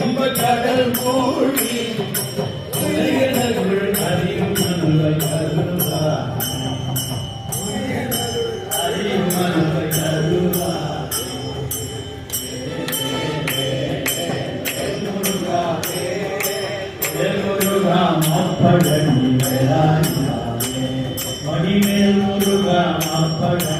புரியும் துன்ப கடல் மூழ்கி உலகினருள் அறியும் நன்மை கருவா அறியும் நன்மை கருவா முருகா முருகா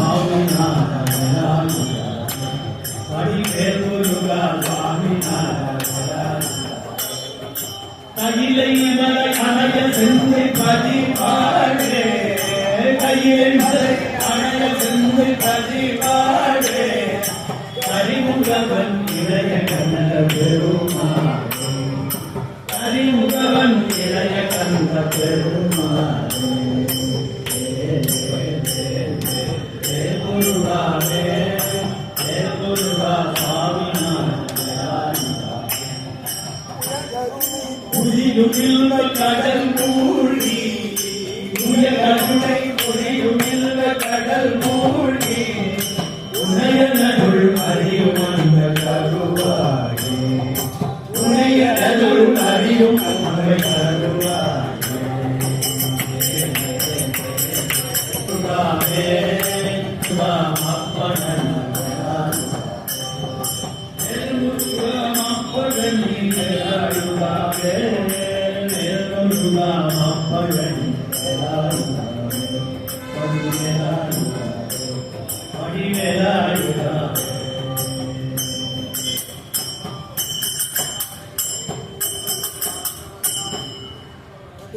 கையிலை மலை அணைய செந்தை பதி பாடே கையிலை மலை அணைய செந்தை பதி பாடே அறிமுகவன் இளைய கண்ண பெருமாள் அறிமுகவன் இளைய கண்ட புரியுமில்வ கடல் மூழ்கி உய கருணை புரியுமில்வ கடல் மூழ்கி உனையனருள் அறியும் அந்த கருவாயே உனையனருள் அறியும் அந்த கருவாயே முருகாவே மக்கள்